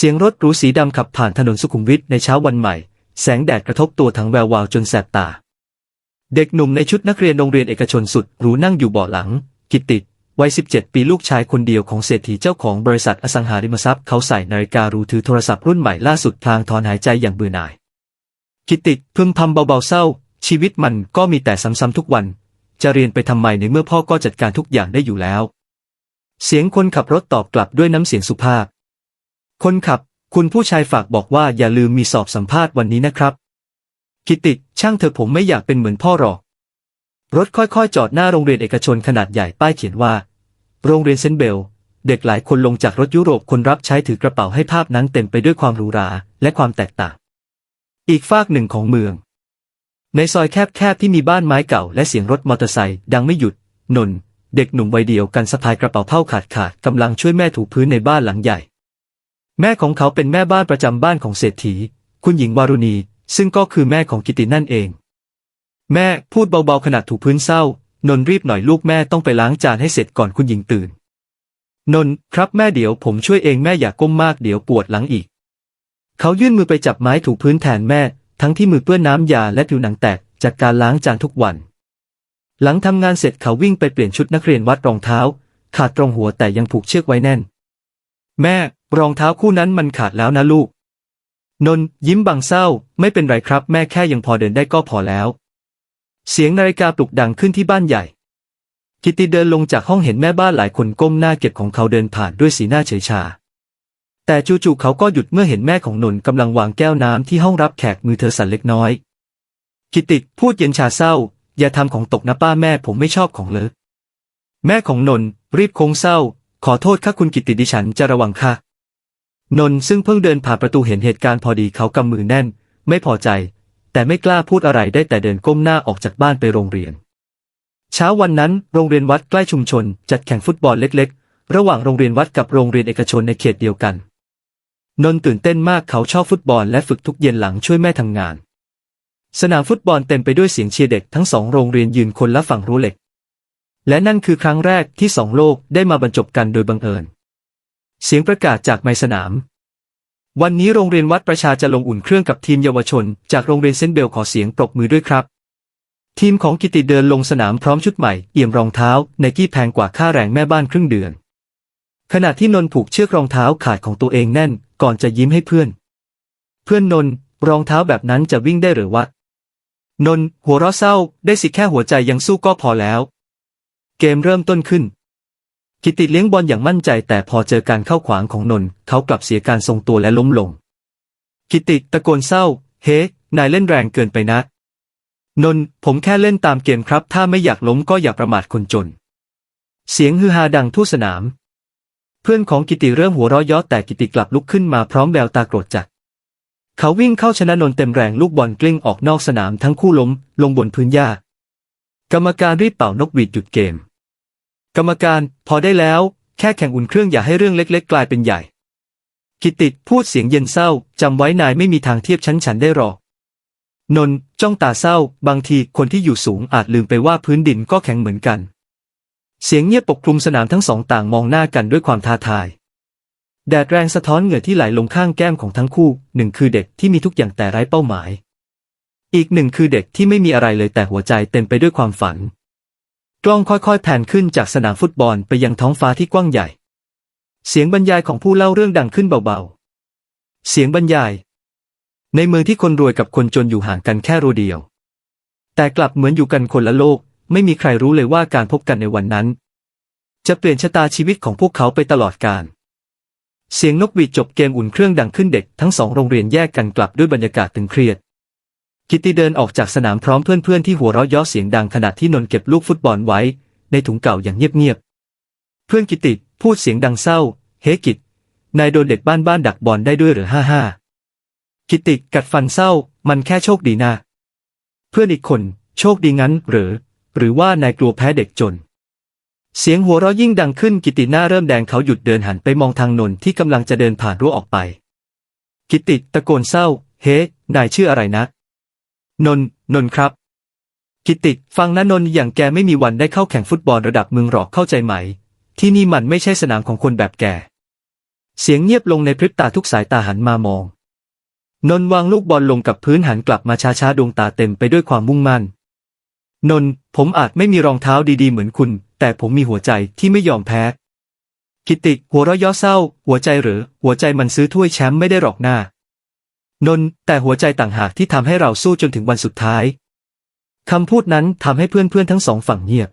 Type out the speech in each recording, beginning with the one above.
เสียงรถหรูสีดำขับผ่านถนนสุขุมวิทในเช้าวันใหม่ แสงแดดกระทบตัวทั้งแวววาวจนแสบตา เด็กหนุ่มในชุดนักเรียนโรงเรียนเอกชนสุดหรูนั่งอยู่เบาะหลัง กิตติวัย 17 ปีลูกชายคนเดียวของเศรษฐีเจ้าของบริษัทอสังหาริมทรัพย์เขาใส่นาฬิการูถือโทรศัพท์รุ่นใหม่ล่าสุดพลางถอนหายใจอย่างเบื่อหน่าย กิตติพึมพำเบาๆเศร้า ชีวิตมันก็มีแต่ซ้ำๆทุกวัน จะเรียนไปทำไมในเมื่อพ่อก็จัดการทุกอย่างได้อยู่แล้ว เสียงคนขับรถตอบกลับด้วยน้ำเสียงสุภาพ คนขับ คุณผู้ชายฝากบอกว่าอย่าลืมมีสอบสัมภาษณ์วันนี้นะครับ กิตติช่างเถอผมไม่อยากเป็นเหมือนพ่อหรอก รถค่อยๆ จอดหน้าโรงเรียนเอกชนขนาดใหญ่ป้ายเขียนว่า โรงเรียนเซนเบล เด็กหลายคนลงจากรถยุโรปคนรับใช้ถือกระเป๋าให้ภาพนั้นเต็มไปด้วยความหรูหราและความแตกต่าง อีกฝากหนึ่งของเมือง ในซอยแคบๆที่มีบ้านไม้เก่าและเสียงรถมอเตอร์ไซค์ดังไม่หยุด นนท์เด็กหนุ่มวัยเดียวกันสะพายกระเป๋าเผ้าขาดขาดกำลังช่วยแม่ถูพื้นในบ้านหลังใหญ่ แม่ของเขาเป็นแม่บ้านประจำบ้านของเศรษฐี คุณหญิงวารุณี ซึ่งก็คือแม่ของกิตินั่นเอง แม่พูดเบาๆขณะถูพื้นเศร้านนทรีบหน่อยลูกแม่ต้องไปล้างจานให้เสร็จก่อนคุณหญิงตื่น นนท์ครับแม่เดี๋ยวผมช่วยเองแม่อย่าก้มมากเดี๋ยวปวดหลังอีก เขายื่นมือไปจับไม้ถูพื้นแทนแม่ ทั้งที่มือเปื้อนน้ำยาและผิวหนังแตกจากการล้างจานทุกวัน หลังทำงานเสร็จเขาวิ่งไปเปลี่ยนชุดนักเรียนวัดรองเท้า ขาดตรงหัวแต่ยังผูกเชือกไว้แน่น แม่ รองเท้าคู่นั้นมันขาดแล้วนะลูก นนยิ้มบังเศร้า ไม่เป็นไรครับ แม่แค่ยังพอเดินได้ก็พอแล้ว เสียงนาฬิกาปลุกดังขึ้นที่บ้านใหญ่ กิตติเดินลงจากห้องเห็นแม่บ้านหลายคนก้มหน้าเก็บของเขาเดินผ่านด้วยสีหน้าเฉยชา แต่จู่ๆเขาก็หยุดเมื่อเห็นแม่ของนนกำลังวางแก้วน้ำที่ห้องรับแขกมือเธอสั่นเล็กน้อย กิตติพูดเย็นชาเศร้า อย่าทำของตกนะป้าแม่ผมไม่ชอบของเลอะแม่ของนนรีบโค้งเศร้า ขอโทษค่ะคุณกิตติดิฉันจะระวังค่ะ นนท์ซึ่งเพิ่งเดินผ่านประตูเห็นเหตุการณ์พอดีเขากำมือแน่น ไม่พอใจ แต่ไม่กล้าพูดอะไรได้แต่เดินก้มหน้าออกจากบ้านไปโรงเรียน เช้าวันนั้นโรงเรียนวัดใกล้ชุมชน จัดแข่งฟุตบอลเล็ก ๆ ระหว่างโรงเรียนวัดกับโรงเรียนเอกชนในเขตเดียวกัน นนท์ตื่นเต้นมากเขาชอบฟุตบอลและฝึกทุกเย็นหลังช่วยแม่ทำงาน สนามฟุตบอลเต็มไปด้วยเสียงเชียร์เด็กทั้งสองโรงเรียนยืนคนละฝั่งรั้วเหล็ก และนั่นคือครั้งแรกที่สองโลกได้มาบรรจบกันโดยบังเอิญ เสียงประกาศจากไมสนาม วันนี้โรงเรียนวัดประชาจะลงอุ่นเครื่องกับทีมเยาวชน จากโรงเรียนเซนเบลขอเสียงปรบมือด้วยครับ ทีมของกิติเดินลงสนามพร้อมชุดใหม่เอี่ยมรองเท้าในกี้แพงกว่าค่าแรงแม่บ้านครึ่งเดือน ขณะที่นนท์ผูกเชือกรองเท้าขาดของตัวเองแน่น ก่อนจะยิ้มให้เพื่อน เพื่อนนนท์รองเท้าแบบนั้นจะวิ่งได้หรือวะนนท์หัวเราะเศร้า ได้สิแค่หัวใจยังสู้ก็พอแล้ว เกมเริ่มต้นขึ้น กิติเลี้ยงบอลอย่างมั่นใจแต่พอเจอการเข้าขวางของนนท์เขากลับเสียการทรงตัวและล้มลง กิติตะโกนเศร้า เฮ้ นายเล่นแรงเกินไปนะ นนท์ผมแค่เล่นตามเกมครับ ถ้าไม่อยากล้มก็อย่าประมาทคนจน เสียงฮือฮาดังทั่วสนาม เพื่อนของกิติเริ่มหัวเราะเยาะแต่กิติกลับลุกขึ้นมาพร้อมแววตาโกรธจัด เขาวิ่งเข้าชนะนนท์เต็มแรงลูกบอลกลิ้งออกนอกสนามทั้งคู่ล้ม ลงบนพื้นหญ้ากรรมการรีบเป่านกหวีดหยุดเกม กรรมการ พอได้แล้ว แค่แข่งอุ่นเครื่องอย่าให้เรื่องเล็ก ๆ กลายเป็นใหญ่ กิติพูดเสียงเย็นเศร้าจำไว้นายไม่มีทางเทียบชั้นฉันได้หรอกนนจ้องตาเศร้า บางทีคนที่อยู่สูงอาจลืมไปว่าพื้นดินก็แข็งเหมือนกัน เสียงเงียบปกคลุมสนามทั้งสองต่างมองหน้ากันด้วยความท้าทาย แดดแรงสะท้อนเหงื่อที่ไหลลงข้างแก้มของทั้งคู่ หนึ่งคือเด็กที่มีทุกอย่างแต่ไร้เป้าหมาย อีกหนึ่งคือเด็กที่ไม่มีอะไรเลยแต่หัวใจเต็มไปด้วยความฝัน กล้องค่อยๆแผ่นขึ้นจากสนามฟุตบอลไปยังท้องฟ้าที่กว้างใหญ่ เสียงบรรยายของผู้เล่าเรื่องดังขึ้นเบาๆ เสียงบรรยาย ในเมืองที่คนรวยกับคนจนอยู่ห่างกันแค่รูเดียว แต่กลับเหมือนอยู่กันคนละโลก ไม่มีใครรู้เลยว่าการพบกันในวันนั้น จะเปลี่ยนชะตาชีวิตของพวกเขาไปตลอดกาลเสียงนกหวีดจบเกมอุ่นเครื่องดังขึ้นเด็กทั้งสองโรงเรียนแยกกันกลับด้วยบรรยากาศตึงเครียด กิตติเดินออกจากสนามพร้อมเพื่อนๆที่หัวเราะย้อเสียงดังขณะที่นน์เก็บลูกฟุตบอลไว้ ในถุงเก่าอย่างเงียบๆ เพื่อนกิตติพูดเสียงดังเศร้า เฮกิต นายโดนเด็กบ้านบ้านดักบอลได้ด้วยหรือฮ่าฮ่ากิตติกัดฟันเศร้า มันแค่โชคดีนะเพื่อนอีกคน โชคดีงั้น หรือ หรือว่านายกลัวแพ้เด็กจน เสียงหัวเราะยิ่งดังขึ้นกิตติหน้าเริ่มแดงเขาหยุดเดินหันไปมองทางนนท์ที่กำลังจะเดินผ่านรั้วออกไป กิตติตะโกนเศร้า เฮ้ นายชื่ออะไรนะ นน นนครับ กิตติ ฟังนะนนอย่างแกไม่มีวันได้เข้าแข่งฟุตบอลระดับมืองหรอกเข้าใจไหม ที่นี่มันไม่ใช่สนามของคนแบบแก เสียงเงียบลงในพริบตาทุกสายตาหันมามอง นนวางลูกบอลลงกับพื้นหันกลับมาช้าๆดวงตาเต็มไปด้วยความมุ่งมั่น นน ผมอาจไม่มีรองเท้าดีๆเหมือนคุณ แต่ผมมีหัวใจที่ไม่ยอมแพ้ กิติ หัวเราะเย่อเศร้า หัวใจหรือ หัวใจมันซื้อถ้วยแชมป์ไม่ได้หรอกหน้า นนแต่หัวใจต่างหากที่ทำให้เราสู้จนถึงวันสุดท้ายคำพูดนั้นทำให้เพื่อนๆทั้งสองฝั่งเงียบ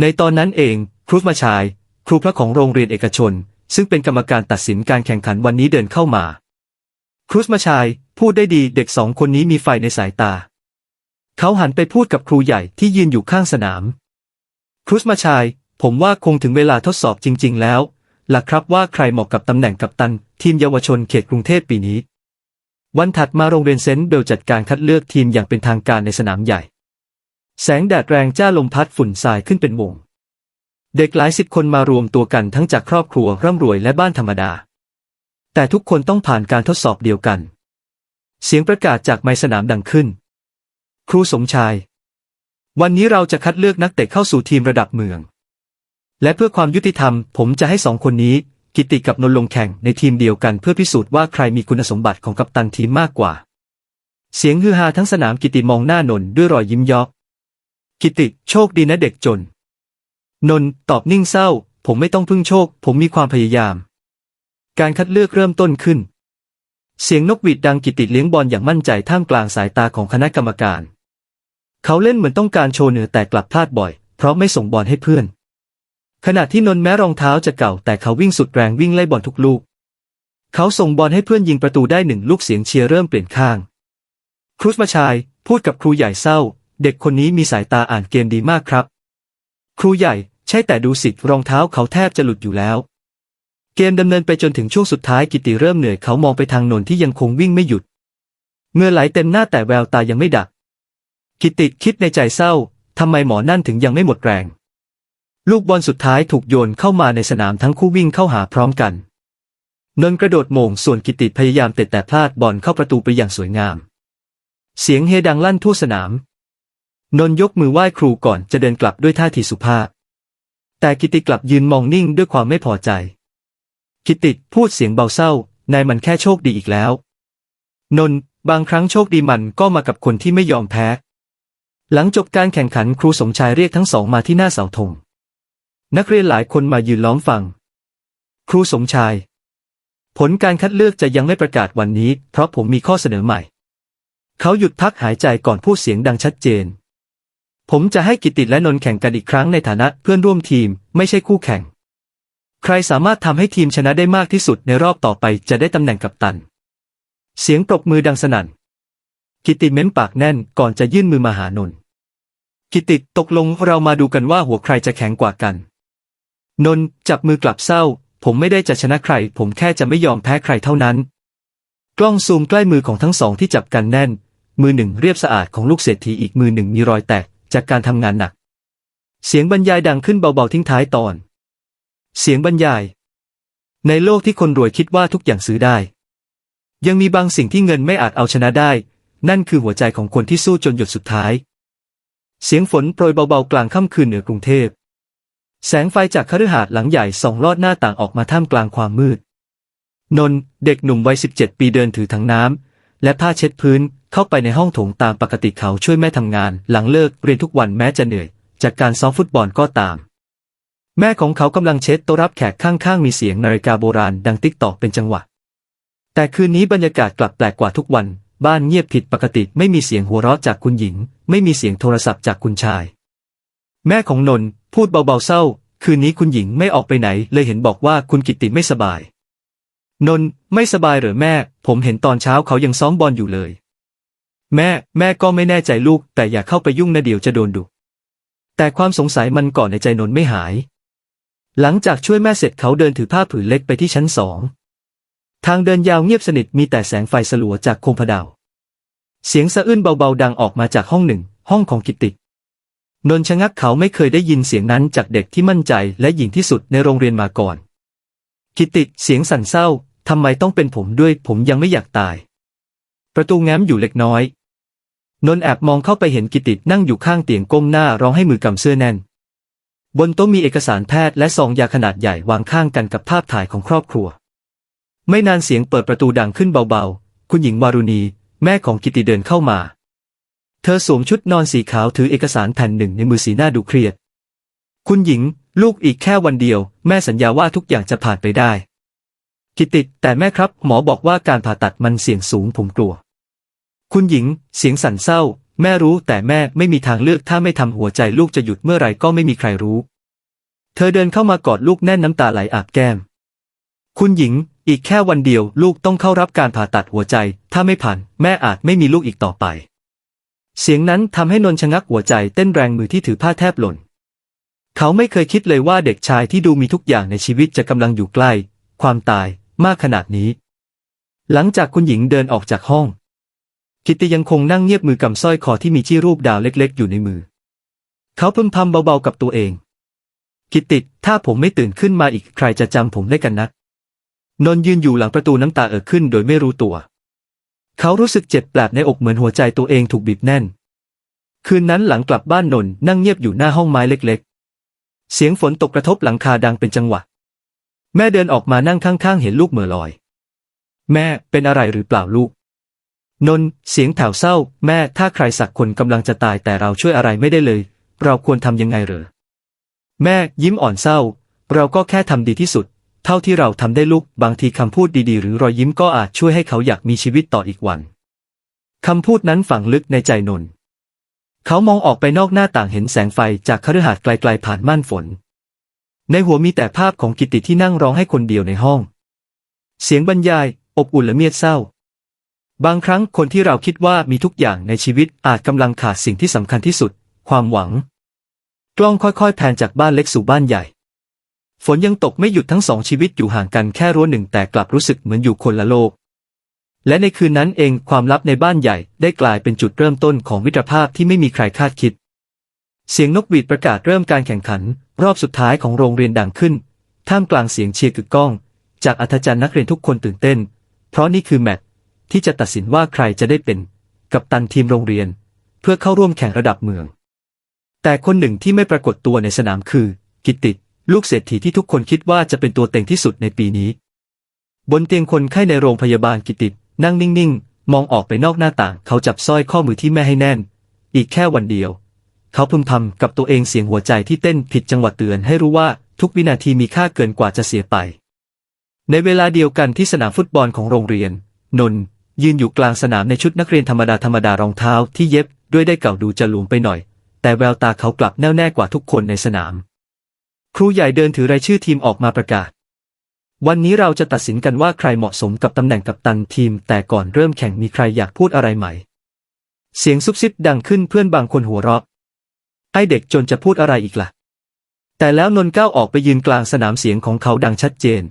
ในตอนนั้นเอง ครูมาชาย ครูพระของโรงเรียนเอกชน ซึ่งเป็นกรรมการตัดสินการแข่งขันวันนี้เดินเข้ามา ครูมาชาย พูดได้ดีเด็กสองคนนี้มีไฟในสายตา เขาหันไปพูดกับครูใหญ่ที่ยืนอยู่ข้างสนาม ครูมาชาย ผมว่าคงถึงเวลาทดสอบจริง ๆ แล้วล่ะครับว่าใครเหมาะกับตำแหน่งกัปตันทีมเยาวชนเขตกรุงเทพปีนี้ วันถัดมาโรงเรียนเซนต์เบลจัดการคัดเลือกทีมอย่างเป็นทางการในสนามใหญ่ แสงแดดแรงจ้าลมพัดฝุ่นทรายขึ้นเป็นวง เด็กหลายสิบคนมารวมตัวกันทั้งจากครอบครัวร่ำรวยและบ้านธรรมดา แต่ทุกคนต้องผ่านการทดสอบเดียวกัน เสียงประกาศจากไมค์สนามดังขึ้น ครูสมชาย วันนี้เราจะคัดเลือกนักเตะเข้าสู่ทีมระดับเมือง และเพื่อความยุติธรรม ผมจะให้สองคนนี้ กิติกับนนลงแข่งในทีมเดียวกันเพื่อพิสูจน์ว่าใครมีคุณสมบัติของกัปตันทีมมากกว่า เสียงฮือฮาทั้งสนามกิติมองหน้านนด้วยรอยยิ้มยาะกิติ โชคดีนะเด็กจน นนตอบนิ่งเศร้า ผมไม่ต้องพึ่งโชค ผมมีความพยายาม การคัดเลือกเริ่มต้นขึ้น เสียงนกหวีดดังกิติเลี้ยงบอลอย่างมั่นใจท่ามกลางสายตาของคณะกรรมการ เขาเล่นเหมือนต้องการโชว์เหนือแต่กลับพลาดบ่อย เพราะไม่ส่งบอลให้เพื่อน ขณะที่นนท์แม้รองเท้าจะเก่าแต่เขาวิ่งสุดแรงวิ่งไล่บอลทุกลูก เขาส่งบอลให้เพื่อนยิงประตูได้หนึ่งลูกเสียงเชียร์เริ่มเปลี่ยนข้าง ครูสมาชาย พูดกับครูใหญ่เศร้า เด็กคนนี้มีสายตาอ่านเกมดีมากครับ ครูใหญ่ใช่แต่ดูสิรองเท้าเขาแทบจะหลุดอยู่แล้ว เกมดำเนินไปจนถึงช่วงสุดท้ายกิติเริ่มเหนื่อยเขามองไปทางนนท์ที่ยังคงวิ่งไม่หยุดเงื่อไหลเต็มหน้าแต่แววตายังไม่ดับกิติคิดในใจเศร้าทำไมหมอนั่นถึงยังไม่หมดแรง ลูกบอลสุดท้ายถูกโยนเข้ามาในสนามทั้งคู่วิ่งเข้าหาพร้อมกัน นนท์กระโดดโหมงส่วนกิติพยายามเตะแต่พลาดบอลเข้าประตูไปอย่างสวยงาม เสียงเฮดังลั่นทั่วสนาม นนท์ยกมือไหว้ครูก่อนจะเดินกลับด้วยท่าทีสุภาพ แต่กิติกลับยืนมองนิ่งด้วยความไม่พอใจ กิติพูดเสียงเบาเศร้านายมันแค่โชคดีอีกแล้ว นนท์บางครั้งโชคดีมันก็มากับคนที่ไม่ยอมแพ้ หลังจบการแข่งขันครูสมชายเรียกทั้งสองมาที่หน้าเสาธง นักเรียนหลายคนมายืนล้อมฟัง ครูสมชาย ผลการคัดเลือกจะยังไม่ประกาศวันนี้ เพราะผมมีข้อเสนอใหม่ เขาหยุดพักหายใจก่อนพูดเสียงดังชัดเจน ผมจะให้กิติและนนท์แข่งกันอีกครั้งในฐานะเพื่อนร่วมทีม ไม่ใช่คู่แข่ง ใครสามารถทำให้ทีมชนะได้มากที่สุดในรอบต่อไปจะได้ตำแหน่งกัปตัน เสียงปรบมือดังสนั่น กิติเม้มปากแน่นก่อนจะยื่นมือมาหานนท์กิติตกลงเรามาดูกันว่าหัวใครจะแข็งกว่ากัน นนจับมือกลับเศร้า ผมไม่ได้จะชนะใคร ผมแค่จะไม่ยอมแพ้ใครเท่านั้น กล้องซูมใกล้มือของทั้งสองที่จับกันแน่น มือหนึ่งเรียบสะอาดของลูกเศรษฐีอีกมือหนึ่งมีรอยแตกจากการทำงานหนัก เสียงบรรยายดังขึ้นเบาๆทิ้งท้ายตอน เสียงบรรยาย ในโลกที่คนรวยคิดว่าทุกอย่างซื้อได้ ยังมีบางสิ่งที่เงินไม่อาจเอาชนะได้ นั่นคือหัวใจของคนที่สู้จนหยดสุดท้าย เสียงฝนโปรยเบาๆกลางค่ำคืนเหนือกรุงเทพ แสงไฟจากคฤหาสน์หลังใหญ่ส่องลอดหน้าต่างออกมาท่ามกลางความมืด นนเด็กหนุ่มวัย 17 ปีเดินถือถังน้ำและผ้าเช็ดพื้นเข้าไปในห้องโถงตามปกติเขาช่วยแม่ทำงาน หลังเลิกเรียนทุกวันแม้จะเหนื่อย จากการซ้อมฟุตบอลก็ตาม แม่ของเขากำลังเช็ดโต๊ะรับแขกข้างๆมีเสียงนาฬิกาโบราณดังติ๊กตอกเป็นจังหวะ แต่คืนนี้บรรยากาศกลับแปลกกว่าทุกวัน บ้านเงียบผิดปกติไม่มีเสียงหัวเราะจากคุณหญิง ไม่มีเสียงโทรศัพท์จากคุณชาย แม่ของนนท์พูดเบาๆเศร้า คืนนี้คุณหญิงไม่ออกไปไหน เลยเห็นบอกว่าคุณกิตติไม่สบาย นนท์ไม่สบายหรือแม่ ผมเห็นตอนเช้าเขายังซ้อมบอลอยู่เลย แม่ แม่ก็ไม่แน่ใจลูก แต่อย่าเข้าไปยุ่งนะเดี๋ยวจะโดนดุแต่ความสงสัยมันก่อนในใจนนท์ไม่หาย หลังจากช่วยแม่เสร็จเขาเดินถือผ้าผืนเล็กไปที่ชั้นสอง ทางเดินยาวเงียบสนิทมีแต่แสงไฟสลัวจากโคมพดาว เสียงสะอื้นเบาๆดังออกมาจากห้องหนึ่ง ห้องของกิตติ นนชะงักเขาไม่เคยได้ยินเสียงนั้นจากเด็กที่มั่นใจและหญิงที่สุดในโรงเรียนมาก่อน กิตติเสียงสั่นเศร้าทำไมต้องเป็นผมด้วย ผมยังไม่อยากตาย ประตูแง้มอยู่เล็กน้อย นนแอบมองเข้าไปเห็นกิตตินั่งอยู่ข้างเตียงก้มหน้าร้องให้มือกำเสื้อแน่น บนโต๊ะมีเอกสารแพทย์และซองยาขนาดใหญ่วางข้างกันกับภาพถ่ายของครอบครัว ไม่นานเสียงเปิดประตูดังขึ้นเบาๆ คุณหญิงวารุณี แม่ของกิติเดินเข้ามา เธอสวมชุดนอนสีขาวถือเอกสารแผ่นหนึ่งในมือสีหน้าดูเครียด คุณหญิง ลูกอีกแค่วันเดียว แม่สัญญาว่าทุกอย่างจะผ่านไปได้กิติแต่แม่ครับ หมอบอกว่าการผ่าตัดมันเสี่ยงสูงผมกลัว คุณหญิง เสียงสั่นเศร้า แม่รู้แต่แม่ไม่มีทางเลือกถ้าไม่ทำหัวใจลูกจะหยุดเมื่อไหร่ก็ไม่มีใครรู้ เธอเดินเข้ามากอดลูกแน่นน้ำตาไหลอาบแก้ม คุณหญิง อีกแค่วันเดียว ลูกต้องเข้ารับการผ่าตัดหัวใจ ถ้าไม่ผ่าน แม่อาจไม่มีลูกอีกต่อไป เสียงนั้นทำให้นนชะงักหัวใจเต้นแรงมือที่ถือผ้าแทบหล่น เขาไม่เคยคิดเลยว่าเด็กชายที่ดูมีทุกอย่างในชีวิตจะกำลังอยู่ใกล้ ความตายมากขนาดนี้ หลังจากคุณหญิงเดินออกจากห้องกิตติยังคงนั่งเงียบมือกำสร้อยคอที่มีที่รูปดาวเล็กๆ อยู่ในมือ เขาพึมพำเบาๆกับตัวเองกิตติถ้าผมไม่ตื่นขึ้นมาอีกใครจะจำผมได้กันนักนนท์ยืนอยู่หลังประตูน้ำตาเอ่อขึ้นโดยไม่รู้ตัว เขารู้สึกเจ็บแปลบในอกเหมือนหัวใจตัวเองถูกบีบแน่น คืนนั้นหลังกลับบ้านนนนั่งเงียบอยู่หน้าห้องไม้เล็กๆ เสียงฝนตกกระทบหลังคาดังเป็นจังหวะ แม่เดินออกมานั่งข้างๆ เห็นลูกเหม่อลอย แม่เป็นอะไรหรือเปล่าลูก นนเสียงแถวเศร้า แม่ถ้าใครสักคนกำลังจะตายแต่เราช่วยอะไรไม่ได้เลย เราควรทำยังไงเหรอ แม่ยิ้มอ่อนเศร้า เราก็แค่ทำดีที่สุด เท่าที่เราทำได้ลูกบางทีคำพูดดีๆ หรือรอยยิ้มก็อาจช่วยให้เขาอยากมีชีวิตต่ออีกวันคำพูดนั้นฝังลึกในใจนนท์เขามองออกไปนอกหน้าต่างเห็นแสงไฟจากคฤหาสน์ไกลๆผ่านม่านฝน ในหัวมีแต่ภาพของกิติที่นั่งร้องให้คนเดียวในห้อง เสียงบรรยาย อบอุ่นและเมียดเศร้า บางครั้งคนที่เราคิดว่ามีทุกอย่างในชีวิตอาจกำลังขาดสิ่งที่สำคัญที่สุด ความหวัง กล้องค่อยๆแผนจากบ้านเล็กสู่บ้านใหญ่ ฝนยังตกไม่หยุดทั้งสองชีวิตอยู่ห่างกันแค่รั้วหนึ่งแต่กลับรู้สึกเหมือนอยู่คนละโลก และในคืนนั้นเองความลับในบ้านใหญ่ได้กลายเป็นจุดเริ่มต้นของมิตรภาพที่ไม่มีใครคาดคิด เสียงนกหวีดประกาศเริ่มการแข่งขัน รอบสุดท้ายของโรงเรียนดังขึ้น ท่ามกลางเสียงเชียร์กึกก้อง จากอัธจันทร์นักเรียนทุกคนตื่นเต้น เพราะนี่คือแมตช์ที่จะตัดสินว่าใครจะได้เป็น กัปตันทีมโรงเรียน เพื่อเข้าร่วมแข่งระดับเมือง แต่คนหนึ่งที่ไม่ปรากฏตัวในสนามคือ กิตติ ลูกเศรษฐีที่ทุกคนคิดว่าจะเป็นตัวเต็งที่สุดในปีนี้ บนเตียงคนไข้ในโรงพยาบาลกิตตินั่งนิ่งๆ มองออกไปนอกหน้าต่าง เขาจับสร้อยข้อมือที่แม่ให้แน่น อีกแค่วันเดียว เขาพึมพำกับตัวเองเสียงหัวใจที่เต้นผิดจังหวะเตือนให้รู้ว่าทุกวินาทีมีค่าเกินกว่าจะเสียไป ในเวลาเดียวกันที่สนามฟุตบอลของโรงเรียน นนยืนอยู่กลางสนามในชุดนักเรียนธรรมดาธรรมดารองเท้าที่เย็บด้วยได้เก่าดูจะหลวมไปหน่อย แต่แววตาเขากลับแน่วแน่กว่าทุกคนในสนาม ครูใหญ่เดินถือรายชื่อทีมออกมาประกาศ วันนี้เราจะตัดสินกันว่าใครเหมาะสมกับตำแหน่งกัปตันทีม แต่ก่อนเริ่มแข่งมีใครอยากพูดอะไรไหม เสียงซุบซิบดังขึ้นเพื่อนบางคนหัวเราะไอเด็กจนจะพูดอะไรอีกล่ะ แต่แล้วนนท์ก้าวออกไปยืนกลางสนามเสียงของเขาดังชัดเจน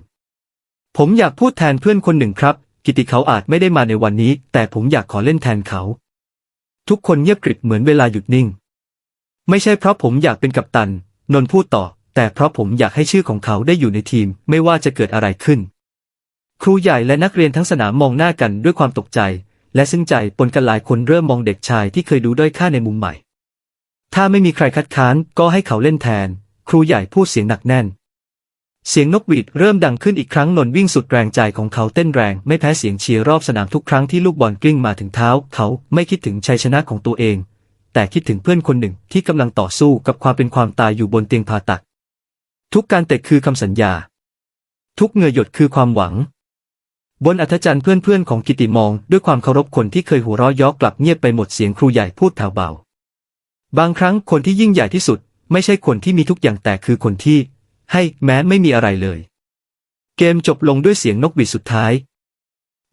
ผมอยากพูดแทนเพื่อนคนหนึ่งครับ กิติเขาอาจไม่ได้มาในวันนี้ แต่ผมอยากขอเล่นแทนเขา ทุกคนเงียบกริบเหมือนเวลาหยุดนิ่ง ไม่ใช่เพราะผมอยากเป็นกัปตัน นนท์พูดต่อ แต่เพราะผมอยากให้ชื่อของเขาได้อยู่ในทีมไม่ว่าจะเกิดอะไรขึ้น ครูใหญ่และนักเรียนทั้งสนามมองหน้ากันด้วยความตกใจ และซึ้งใจปนกันหลายคนเริ่มมองเด็กชายที่เคยดูด้อยค่าในมุมใหม่ ถ้าไม่มีใครคัดค้านก็ให้เขาเล่นแทน ครูใหญ่พูดเสียงหนักแน่น เสียงนกหวีดเริ่มดังขึ้นอีกครั้งนนวิ่งสุดแรงใจของเขาเต้นแรงไม่แพ้เสียงเชียร์รอบสนามทุกครั้งที่ลูกบอลกลิ้งมาถึงเท้า เขาไม่คิดถึงชัยชนะของตัวเอง แต่คิดถึงเพื่อนคนหนึ่งที่กำลังต่อสู้กับความเป็นความตายอยู่บนเตียงผ่าตัด ทุกการเตะคือคำสัญญา ทุกเหงื่อหยดคือความหวัง บนอัธจันทร์เพื่อนๆของกิติมองด้วยความเคารพคนที่เคยหัวเราะยอกกลับเงียบไปหมดเสียงครูใหญ่พูดแผ่วเบา บางครั้งคนที่ยิ่งใหญ่ที่สุด ไม่ใช่คนที่มีทุกอย่างแต่คือคนที่ ให้แม้ไม่มีอะไรเลย เกมจบลงด้วยเสียงนกหวีดสุดท้าย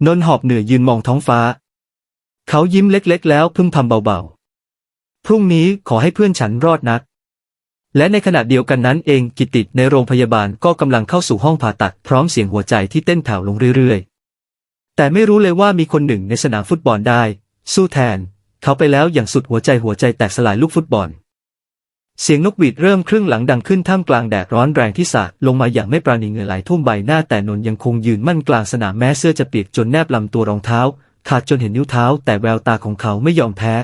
นนท์หอบเหนื่อยยืนมองท้องฟ้า เขายิ้มเล็กๆ แล้วพึมพำเบาๆ พรุ่งนี้ขอให้เพื่อนฉันรอดนัก และในขณะเดียวกันนั้นเองกิตติในโรงพยาบาลก็กำลังเข้าสู่ห้องผ่าตัดพร้อมเสียงหัวใจที่เต้นแผ่วลงเรื่อยๆ แต่ไม่รู้เลยว่ามีคนหนึ่งในสนามฟุตบอลได้ สู้แทน เขาไปแล้วอย่างสุดหัวใจหัวใจแตกสลายลูกฟุตบอล เสียงนกหวีดเริ่มครึ่งหลังดังขึ้นท่ามกลางแดดร้อนแรงที่สาดลงมาอย่างไม่ปราณีเหงื่อไหลท่วมใบหน้าแต่นนยังคงยืนมั่นกลางสนามแม้เสื้อจะเปียกจนแนบลำตัวรองเท้า ขาดจนเห็นนิ้วเท้า แต่แววตาของเขาไม่ยอมแพ้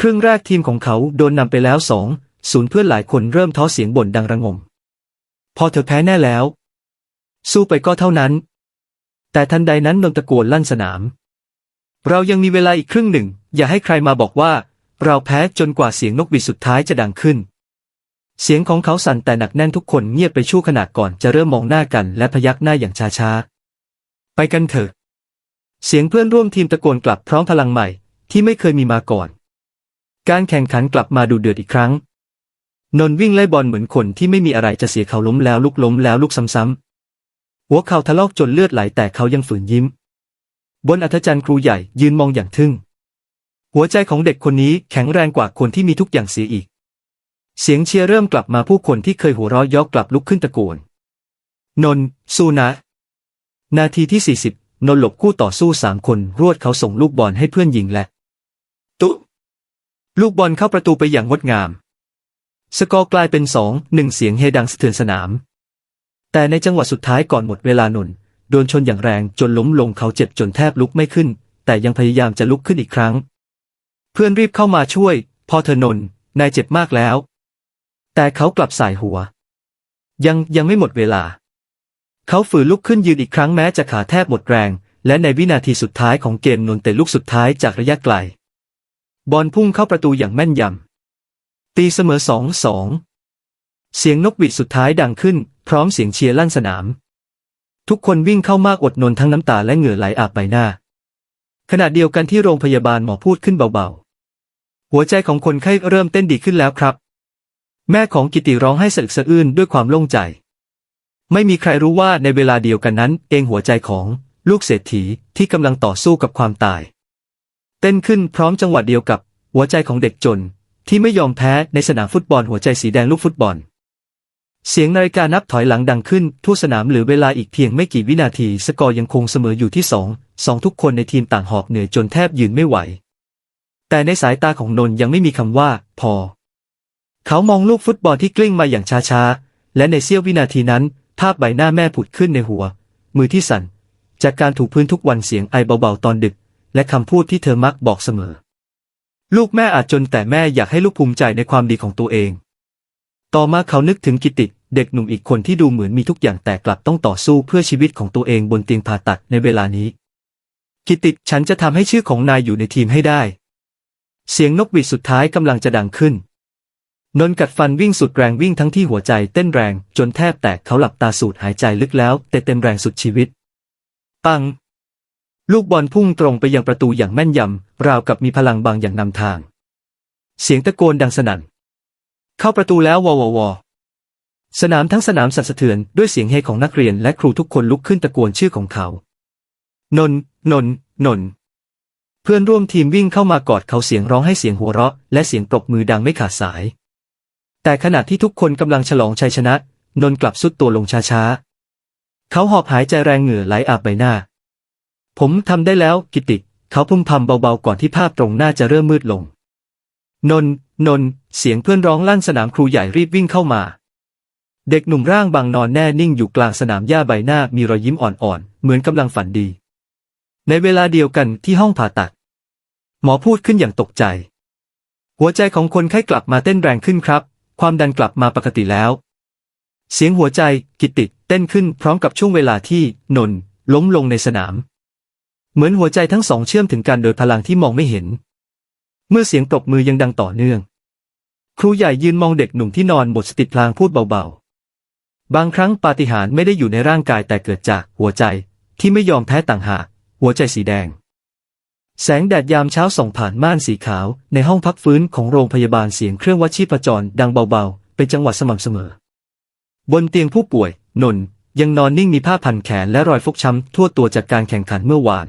ครึ่งแรกทีมของเขาโดนนำไปแล้วสอง ศูนย์เพื่อนหลายคนเริ่มท้อเสียงบ่นดังระงม พอเธอแพ้แน่แล้ว สู้ไปก็เท่านั้น แต่ทันใดนั้นนนตะโกนลั่นสนาม เรายังมีเวลาอีกครึ่งหนึ่ง อย่าให้ใครมาบอกว่า เราแพ้จนกว่าเสียงนกหวีดสุดท้ายจะดังขึ้น เสียงของเขาสั่นแต่หนักแน่นทุกคนเงียบไปชั่วขณะก่อนจะเริ่มมองหน้ากันและพยักหน้าอย่างช้าๆ ไปกันเถอะ เสียงเพื่อนร่วมทีมตะโกนกลับพร้อมพลังใหม่ที่ไม่เคยมีมาก่อน การแข่งขันกลับมาดูเดือดอีกครั้ง นนวิ่งไล่บอลเหมือนคนที่ไม่มีอะไรจะเสียเขาล้มแล้วลุกล้มแล้วลุกซ้ำๆหัวเข่าทะลอกจนเลือดไหลแต่เขายังฝืนยิ้ม บนอัธจันทร์ครูใหญ่ยืนมองอย่างทึ่ง หัวใจของเด็กคนนี้แข็งแรงกว่าคนที่มีทุกอย่างเสียอีก เสียงเชียร์เริ่มกลับมาผู้คนที่เคยหัวเราะยอกกลับลุกขึ้นตะโกน นนสู้นะ นาทีที่ 40 นนหลบคู่ต่อสู้สามคนรวดเขาส่งลูกบอลให้เพื่อนยิงและ ตุ ลูกบอลเข้าประตูไปอย่างงดงาม สกอร์กลายเป็นสองหนึ่งเสียงเฮดังสะเทือนสนาม แต่ในจังหวะสุดท้ายก่อนหมดเวลานนท์โดนชนอย่างแรงจนล้มลงเขาเจ็บจนแทบลุกไม่ขึ้น แต่ยังพยายามจะลุกขึ้นอีกครั้ง เพื่อนรีบเข้ามาช่วย พอเธอนน์นายเจ็บมากแล้ว แต่เขากลับสายหัว ยังยังไม่หมดเวลา เขาฝืนลุกขึ้นยืนอีกครั้งแม้จะขาแทบหมดแรง และในวินาทีสุดท้ายของเกมนนท์เตะลูกสุดท้ายจากระยะไกล บอลพุ่งเข้าประตูอย่างแม่นยำ ตีเสมอสองสอง เสียงนกหวีดสุดท้ายดังขึ้น พร้อมเสียงเชียร์ลั่นสนาม ทุกคนวิ่งเข้ามากอดนนทั้งน้ำตาและเหงื่อไหลอาบใบหน้า ขณะเดียวกันที่โรงพยาบาลหมอพูดขึ้นเบาๆ หัวใจของคนไข้เริ่มเต้นดีขึ้นแล้วครับ แม่ของกิติร้องให้สะอึกสะอื้นด้วยความโล่งใจ ไม่มีใครรู้ว่าในเวลาเดียวกันนั้น เองหัวใจของลูกเศรษฐีที่กำลังต่อสู้กับความตาย เต้นขึ้นพร้อมจังหวะเดียวกับหัวใจของเด็กจน ที่ไม่ยอมแพ้ในสนามฟุตบอลหัวใจสีแดงลูกฟุตบอล เสียงนาฬิกานับถอยหลังดังขึ้น ทั่วสนามเหลือเวลาอีกเพียงไม่กี่วินาที สกอร์ยังคงเสมออยู่ที่สองสองทุกคนในทีมต่างหอบเหนื่อยจนแทบยืนไม่ไหว แต่ในสายตาของนนท์ยังไม่มีคำว่า พอ เขามองลูกฟุตบอลที่กลิ้งมาอย่างช้าๆ และในเสี้ยววินาทีนั้น ภาพใบหน้าแม่ผุดขึ้นในหัว มือที่สั่น จากการถูกพื้นทุกวันเสียงไอเบาๆตอนดึก และคำพูดที่เธอมักบอกเสมอ ลูกแม่อาจจนแต่แม่อยากให้ลูกภูมิใจในความดีของตัวเอง ต่อมาเขานึกถึงกิติเด็กหนุ่มอีกคนที่ดูเหมือนมีทุกอย่างแต่กลับต้องต่อสู้เพื่อชีวิตของตัวเองบนเตียงผ่าตัดในเวลานี้ กิติฉันจะทำให้ชื่อของนายอยู่ในทีมให้ได้ เสียงนกหวีดสุดท้ายกำลังจะดังขึ้น นนท์กัดฟันวิ่งสุดแรงวิ่งทั้งที่หัวใจเต้นแรงจนแทบแตกเขาหลับตาสูดหายใจลึกแล้วแต่เต็มแรงสุดชีวิต ปัง ลูกบอลพุ่งตรงไปยังประตูอย่างแม่นยำ ราวกับมีพลังบางอย่างนำทาง เสียงตะโกนดังสนั่น เข้าประตูแล้ววอวอวสนามทั้งสนามสั่นสะเทือนด้วยเสียงเฮของนักเรียนและครูทุกคนลุกขึ้นตะโกนชื่อของเขา นน นน นน เพื่อนร่วมทีมวิ่งเข้ามากอดเขาเสียงร้องให้เสียงหัวเราะ และเสียงปรบมือดังไม่ขาดสาย แต่ขณะที่ทุกคนกำลังฉลองชัยชนะ นนกลับสุดตัวลงช้าๆ เขาหอบหายใจแรงเหงื่อไหลอาบใบหน้า ผมทำได้แล้วกิติ เขาพุ่มพำเบาๆก่อนที่ภาพตรงหน้าจะเริ่มมืดลง นน นน เสียงเพื่อนร้องลั่นสนามครูใหญ่รีบวิ่งเข้ามา เด็กหนุ่มร่างบางนอนแน่นิ่งอยู่กลางสนามหญ้าใบหน้ามีรอยยิ้มอ่อนๆ เหมือนกำลังฝันดี ในเวลาเดียวกันที่ห้องผ่าตัด หมอพูดขึ้นอย่างตกใจ หัวใจของคนไข้กลับมาเต้นแรงขึ้นครับ ความดันกลับมาปกติแล้ว เสียงหัวใจกิตติเต้นขึ้นพร้อมกับช่วงเวลาที่นนล้มลงในสนาม เหมือนหัวใจทั้งสองเชื่อมถึงกันโดยพลังที่มองไม่เห็น เมื่อเสียงปรบมือยังดังต่อเนื่อง ครูใหญ่ยืนมองเด็กหนุ่มที่นอนหมดสติพลางพูดเบาๆ บางครั้งปาฏิหาริย์ไม่ได้อยู่ในร่างกายแต่เกิดจากหัวใจที่ไม่ยอมแพ้ต่างหาก หัวใจสีแดง แสงแดดยามเช้าส่องผ่านม่านสีขาว ในห้องพักฟื้นของโรงพยาบาลเสียงเครื่องวัดชีพจรดังเบาๆ เป็นจังหวะสม่ำเสมอ บนเตียงผู้ป่วย นนท์ยังนอนนิ่งมีผ้าพันแขนและรอยฟกช้ำทั่วตัวจากการแข่งขันเมื่อวาน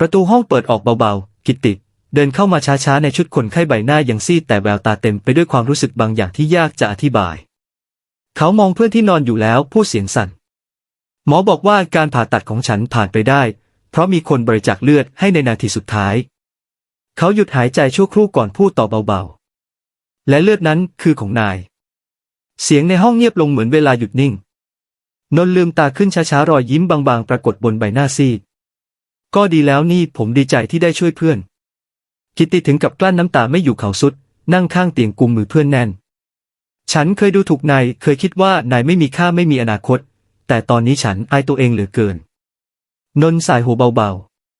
ประตูห้องเปิดออกเบาๆ กิตติ เดินเข้ามาช้าๆ ในชุดคนไข้ใบหน้ายังซีดแต่แววตาเต็มไปด้วยความรู้สึกบางอย่างที่ยากจะอธิบาย เขามองเพื่อนที่นอนอยู่แล้วพูดเสียงสั่น หมอบอกว่าการผ่าตัดของฉันผ่านไปได้ เพราะมีคนบริจาคเลือดให้ในนาทีสุดท้าย เขาหยุดหายใจชั่วครู่ก่อนพูดต่อเบาๆ และเลือดนั้นคือของนาย เสียงในห้องเงียบลงเหมือนเวลาหยุดนิ่ง นนท์ลืมตาขึ้นช้าๆ รอยยิ้มบางๆ ปรากฏบนใบหน้าซีด ก็ดีแล้วนี่ผมดีใจที่ได้ช่วยเพื่อนกิตติถึงกับกลั้นน้ำตาไม่อยู่เขาสุด นั่งข้างเตียงกุมมือเพื่อนแน่น ฉันเคยดูถูกนายเคยคิดว่านายไม่มีค่าไม่มีอนาคต แต่ตอนนี้ฉันอายตัวเองเหลือเกิน นนท์สายหัวเบา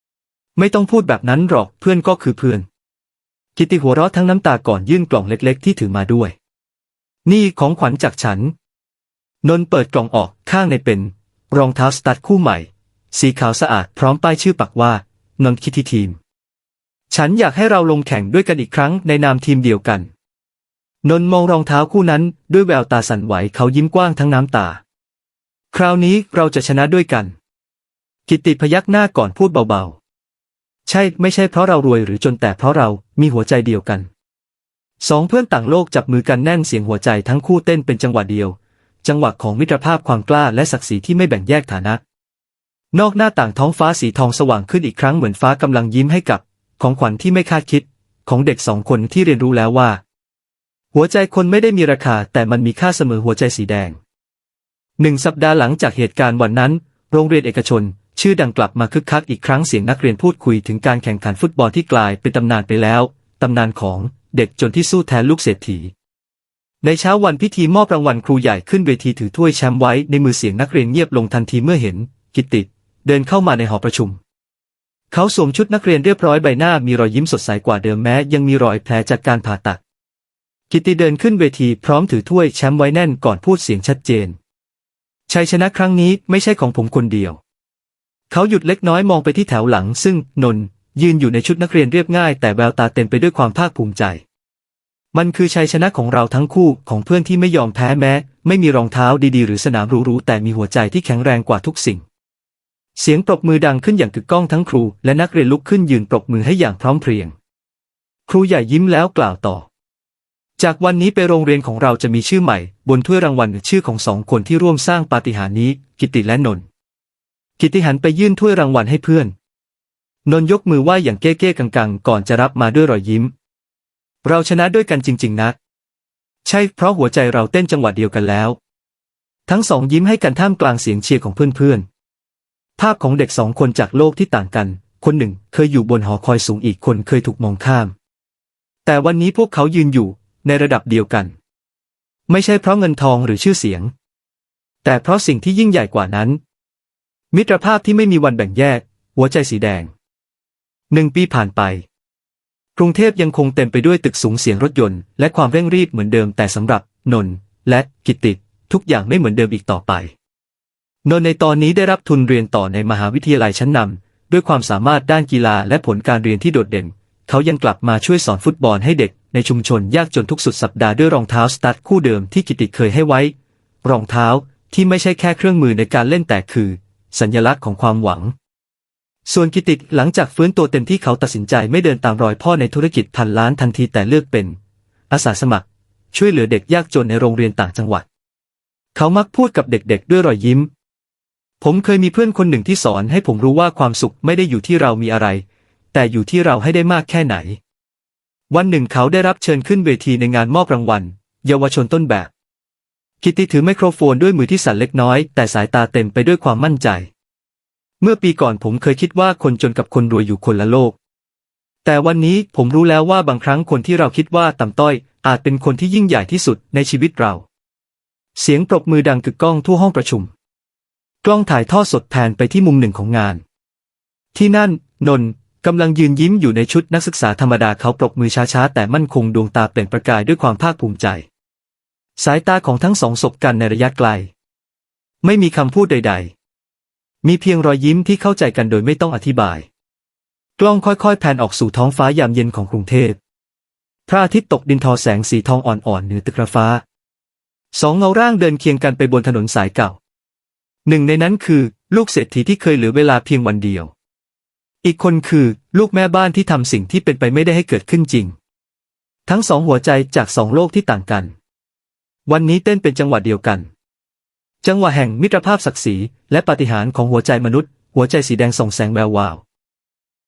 ๆ ไม่ต้องพูดแบบนั้นหรอกเพื่อนก็คือเพื่อนกิติหัวเราะทั้งน้ำตาก่อนยื่นกล่องเล็ก ๆ ที่ถือมาด้วย นี่ของขวัญจากฉัน นนท์เปิดกล่องออกข้างในเป็น รองเท้าสตัดคู่ใหม่ สีขาวสะอาดพร้อมป้ายชื่อปักว่านนท์คิดที่ทีม ฉันอยากให้เราลงแข่งด้วยกันอีกครั้งในนามทีมเดียวกัน นนท์มองรองเท้าคู่นั้นด้วยแววตาสั่นไหวเขายิ้มกว้างทั้งน้ำตา คราวนี้เราจะชนะด้วยกัน กิตติพยักหน้าก่อนพูดเบาๆ ใช่ไม่ใช่เพราะเรารวยหรือจนแต่เพราะเรามีหัวใจเดียวกันสองเพื่อนต่างโลกจับมือกันแน่นเสียงหัวใจทั้งคู่เต้นเป็นจังหวะเดียว จังหวะของมิตรภาพความกล้าและศักดิ์ศรีที่ไม่แบ่งแยกฐานะ นอกหน้าต่างท้องฟ้าสีทองสว่างขึ้นอีกครั้งเหมือนฟ้ากำลังยิ้มให้กับ ของขวัญที่ไม่คาดคิด ของเด็กสองคนที่เรียนรู้แล้วว่า หัวใจคนไม่ได้มีราคา แต่มันมีค่าเสมอหัวใจสีแดงหนึ่งสัปดาห์หลังจากเหตุการณ์วันนั้น โรงเรียนเอกชน ชื่อดังกลับมาคึกคักอีกครั้งเสียงนักเรียนพูดคุยถึงการแข่งขันฟุตบอลที่กลายเป็นตำนานไปแล้วตำนานของเด็กจนที่สู้แทนลูกเศรษฐีในเช้าวันพิธีมอบรางวัลครูใหญ่ขึ้นเวทีถือถ้วยแชมป์ไว้ในมือเสียงนักเรียนเงียบลงทันทีเมื่อเห็น กิตติ เดินเข้ามาในหอประชุม เขาสวมชุดนักเรียนเรียบร้อยใบหน้ามีรอยยิ้มสดใสกว่าเดิมแม้ ยังมีรอยแผลจากการผ่าตัด กิตติเดินขึ้นเวทีพร้อมถือถ้วยแชมป์ไว้แน่นก่อนพูดเสียงชัดเจน ชัยชนะครั้งนี้ไม่ใช่ของผมคนเดียว เขาหยุดเล็กน้อยมองไปที่แถวหลัง ซึ่งนนท์ยืนอยู่ในชุดนักเรียนเรียบง่าย แต่แววตาเต็มไปด้วยความภาคภูมิใจ มันคือชัยชนะของเราทั้งคู่ของเพื่อนที่ไม่ยอมแพ้แม้ ไม่มีรองเท้าดีๆ หรือสนามหรูๆแต่มีหัวใจที่แข็งแรงกว่าทุกสิ่ง เสียงปรบมือดังขึ้นอย่างกึกก้องทั้งครูและนักเรียนลุกขึ้นยืนปรบมือให้อย่างพร้อมเพรียง ครูใหญ่ยิ้มแล้วกล่าวต่อ จากวันนี้ไปโรงเรียนของเราจะมีชื่อใหม่ บนถ้วยรางวัลชื่อของสองคนที่ร่วมสร้างปาฏิหาริย์นี้ กิตติและนนทกิติหันไปยื่นถ้วยรางวัลให้เพื่อน นนท์ยกมือไหว้อย่างเก้ๆกังๆ ก่อนจะรับมาด้วยรอยยิ้ม เราชนะด้วยกันจริง ๆนะใช่เพราะหัวใจเราเต้นจังหวะเดียวกันแล้ว ทั้งสองยิ้มให้กันท่ามกลางเสียงเชียร์ของเพื่อนๆ ภาพของเด็กสองคนจากโลกที่ต่างกัน คนหนึ่งเคยอยู่บนหอคอยสูงอีกคนเคยถูกมองข้าม แต่วันนี้พวกเขายืนอยู่ในระดับเดียวกัน ไม่ใช่เพราะเงินทองหรือชื่อเสียง แต่เพราะสิ่งที่ยิ่งใหญ่กว่านั้น มิตรภาพที่ไม่มีวันแบ่งแยก หัวใจสีแดงหนึ่งปีผ่านไป กรุงเทพยังคงเต็มไปด้วยตึกสูงเสียงรถยนต์และความเร่งรีบเหมือนเดิมแต่สำหรับนนท์และกิตติทุกอย่างไม่เหมือนเดิมอีกต่อไป นนในตอนนี้ได้รับทุนเรียนต่อในมหาวิทยาลัยชั้นนำด้วยความสามารถด้านกีฬาและผลการเรียนที่โดดเด่น เขายังกลับมาช่วยสอนฟุตบอลให้เด็กในชุมชนยากจนทุกสุดสัปดาห์ด้วยรองเท้าสตั๊ดคู่เดิมที่กิติเคยให้ไว้ รองเท้าที่ไม่ใช่แค่เครื่องมือในการเล่นแต่คือ สัญลักษณ์ของความหวัง ส่วนกิติหลังจากฟื้นตัวเต็มที่เขาตัดสินใจไม่เดินตามรอยพ่อในธุรกิจพันล้านทันทีแต่เลือกเป็น อาสาสมัคร ช่วยเหลือเด็กยากจนในโรงเรียนต่างจังหวัด เขามักพูดกับเด็กๆ ด้วยรอยยิ้ม ผมเคยมีเพื่อนคนหนึ่งที่สอนให้ผมรู้ว่าความสุขไม่ได้อยู่ที่เรามีอะไร แต่อยู่ที่เราให้ได้มากแค่ไหน วันหนึ่งเขาได้รับเชิญขึ้นเวทีในงานมอบรางวัล เยาวชนต้นแบบกิตติถือไมโครโฟนด้วยมือที่สั่นเล็กน้อย แต่สายตาเต็มไปด้วยความมั่นใจ เมื่อปีก่อนผมเคยคิดว่าคนจนกับคนรวยอยู่คนละโลก แต่วันนี้ผมรู้แล้วว่าบางครั้งคนที่เราคิดว่าต่ำต้อย อาจเป็นคนที่ยิ่งใหญ่ที่สุดในชีวิตเรา เสียงปรบมือดังกึกก้องทั่วห้องประชุม กล้องถ่ายทอดสดแผนไปที่มุมหนึ่งของงาน ที่นั่น นน์กำลังยืนยิ้มอยู่ในชุดนักศึกษาธรรมดาเขาปรบมือช้าๆ แต่มั่นคงดวงตาเปล่งประกายด้วยความภาคภูมิใจ สายตาของทั้งสองสบกันในระยะไกล ไม่มีคำพูดใด ๆ มีเพียงรอยยิ้มที่เข้าใจกันโดยไม่ต้องอธิบาย กล้องค่อยๆแผ่นออกสู่ท้องฟ้ายามเย็นของกรุงเทพพระอาทิตย์ตกดินทอแสงสีทองอ่อนๆเหนือตึกระฟ้า สองเงาร่างเดินเคียงกันไปบนถนนสายเก่า หนึ่งในนั้นคือ ลูกเศรษฐีที่เคยเหลือเวลาเพียงวันเดียว อีกคนคือ ลูกแม่บ้านที่ทำสิ่งที่เป็นไปไม่ได้ให้เกิดขึ้นจริง ทั้งสองหัวใจจากสองโลกที่ต่างกัน วันนี้เต้นเป็นจังหวะเดียวกัน จังหวะแห่งมิตรภาพศักดิ์ศรีและปาฏิหาริย์ของหัวใจมนุษย์ หัวใจสีแดงส่องแสงแวววาว